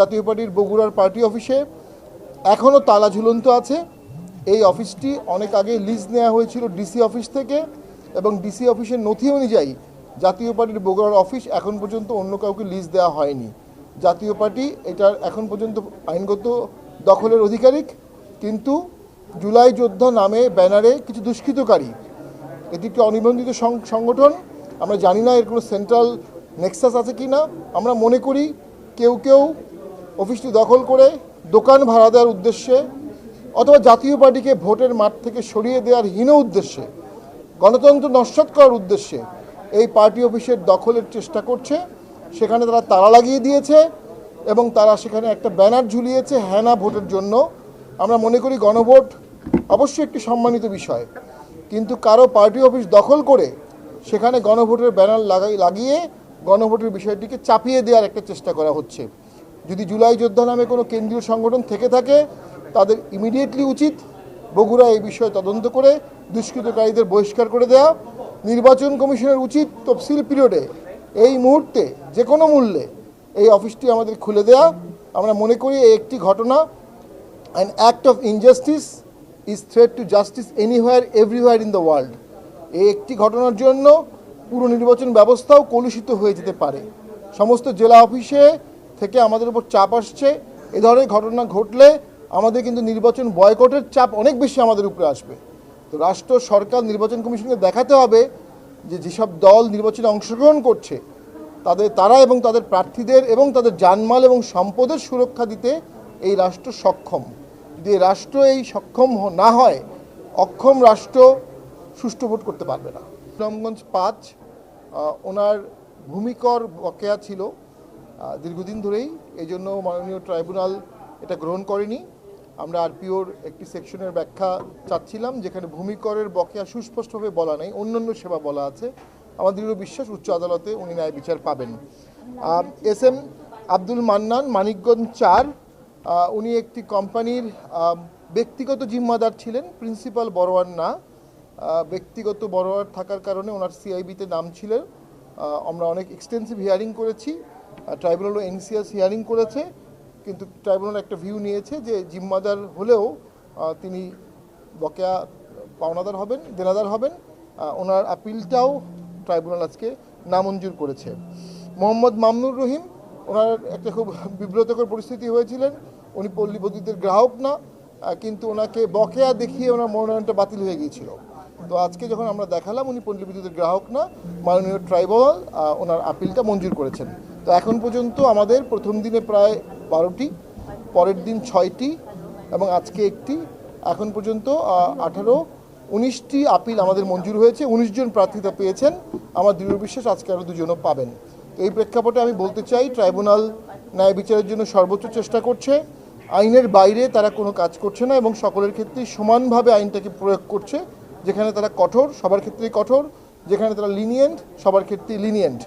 জাতীয় পার্টির বগুড়ার পার্টি অফিসে। এখনও তালা ঝুলন্ত আছে। এই অফিসটি অনেক আগে লিজ নেওয়া হয়েছিল ডিসি অফিস থেকে এবং ডিসি অফিসের নথি অনুযায়ী জাতীয় পার্টির বগুড়ার অফিস এখন পর্যন্ত অন্য কাউকে লিজ দেওয়া হয়নি। জাতীয় পার্টি এটার এখন পর্যন্ত আইনগত দখলের অধিকারিক, কিন্তু জুলাই যোদ্ধা নামে ব্যানারে কিছু দুষ্কৃতকারী। এটি একটি অনিবন্ধিত সংগঠন। আমরা জানি না এর কোনো সেন্ট্রাল নেক্সাস আছে কি না আমরা মনে করি কেউ কেউ অফিসটি দখল করে দোকান ভাড়া দেওয়ার উদ্দেশ্যে অথবা জাতীয় পার্টিকে ভোটের মাঠ থেকে সরিয়ে দেওয়ার হীন উদ্দেশ্যে, গণতন্ত্র নস্বাত করার উদ্দেশ্যে এই পার্টি অফিসের দখলের চেষ্টা করছে। সেখানে তারা তালা লাগিয়ে দিয়েছে এবং তারা সেখানে একটা ব্যানার ঝুলিয়েছে, হ্যানা ভোটের জন্য। আমরা মনে করি গণভোট অবশ্যই একটি সম্মানিত বিষয়। কিন্তু কারও পার্টি অফিস দখল করে সেখানে গণভোটের ব্যানার লাগাই, লাগিয়ে গণভোটের বিষয়টিকে চাপিয়ে দেওয়ার একটা চেষ্টা করা হচ্ছে। যদি জুলাই যোদ্ধা নামে কোনো কেন্দ্রীয় সংগঠন থেকে থাকে, তাদের ইমিডিয়েটলি উচিত বগুড়া এই বিষয়ে তদন্ত করে দুষ্কৃতকারীদের বহিষ্কার করে দেওয়া। নির্বাচন কমিশনের উচিত তফসিল পিরিয়ডে এই মুহূর্তে যে কোনো মূল্যে এই অফিসটি আমাদের খুলে দেওয়া আমরা মনে করি এই একটি ঘটনা, an act of injustice is threat to justice anywhere, everywhere in the world এই একটি ঘটনার জন্য পুরো নির্বাচন ব্যবস্থাও কলুষিত হয়ে যেতে পারে। সমস্ত জেলা অফিসে থেকে আমাদের উপর চাপ আসছে। এ ধরনের ঘটনা ঘটলে আমাদের কিন্তু নির্বাচন বয়কটের চাপ অনেক বেশি আমাদের উপরে আসবে। তো রাষ্ট্র, সরকার, নির্বাচন কমিশনকে দেখাতে হবে যে যেসব দল নির্বাচনে অংশগ্রহণ করছে, তাদের তারা এবং তাদের প্রার্থীদের এবং তাদের জানমাল এবং সম্পদের সুরক্ষা দিতে এই রাষ্ট্র সক্ষম। যদি রাষ্ট্র এই সক্ষম না হয়, অক্ষম রাষ্ট্র সুষ্ঠু ভোট করতে পারবে না। রামগঞ্জ পাঁচ ওনার ভূমিকর বকেয়া ছিল। দীর্ঘদিন ধরেই এই জন্য মাননীয় ট্রাইব্যুনাল এটা গ্রহণ করেনি। আমরা আরপিওর একটি সেকশনের ব্যাখ্যা চাচ্ছিলাম, যেখানে ভূমিকরের বকেয়া সুস্পষ্টভাবে বলা নেই, অন্যান্য সেবা বলা আছে। আমার দৃঢ় বিশ্বাস উচ্চ আদালতে উনি ন্যায় বিচার পাবেন। এস এম আব্দুল মান্নান, মানিকগঞ্জ চার উনি একটি কোম্পানির ব্যক্তিগত জিম্মাদার ছিলেন, প্রিন্সিপাল বড়োয়ার না। ব্যক্তিগত বড়োয়ার থাকার কারণে ওনার সিআইবিতে নাম ছিলেন আমরা অনেক এক্সটেন্সিভ হিয়ারিং করেছি। ট্রাইব্যুনালও এনসিএস হিয়ারিং করেছে, কিন্তু ট্রাইব্যুনাল একটা ভিউ নিয়েছে যে জিম্মাদার হলেও তিনি বকেয়া পাওনাদার হবেন, দেনাদার হবেন। ওনার আপিলটাও ট্রাইব্যুনাল আজকে নামঞ্জুর করেছে। মোহাম্মদ মামনুর রহিম, ওনার একটা খুব বিব্রতকর পরিস্থিতি হয়েছিলেন। উনি পল্লী বিদ্যুতের গ্রাহক না কিন্তু ওনাকে বকেয়া দেখিয়ে ওনার মনোনয়নটা বাতিল হয়ে গিয়েছিল। তো আজকে যখন আমরা দেখালাম, উনি পল্লী বিদ্যুতের গ্রাহক না, মাননীয় ট্রাইব্যুনাল ওনার আপিলটা মঞ্জুর করেছেন। তো এখন পর্যন্ত আমাদের প্রথম দিনে প্রায় বারোটি, পরের দিন ছয়টি এবং আজকে একটি। এখন পর্যন্ত আঠারো, উনিশটি আপিল আমাদের মঞ্জুর হয়েছে, উনিশ জন প্রার্থীতা পেয়েছেন। আমার দৃঢ় বিশ্বাস আজকে আরও দুজনও পাবেন। তো এই প্রেক্ষাপটে আমি বলতে চাই, ট্রাইব্যুনাল ন্যায় বিচারের জন্য সর্বোচ্চ চেষ্টা করছে। আইনের বাইরে তারা কোনো কাজ করছে না এবং সকলের ক্ষেত্রেই সমানভাবে আইনটাকে প্রয়োগ করছে, যেখানে তারা কঠোর, সবার ক্ষেত্রেই কঠোর, যেখানে তারা লিনিয়েন্ট সবার ক্ষেত্রেই লিনিয়েন্ট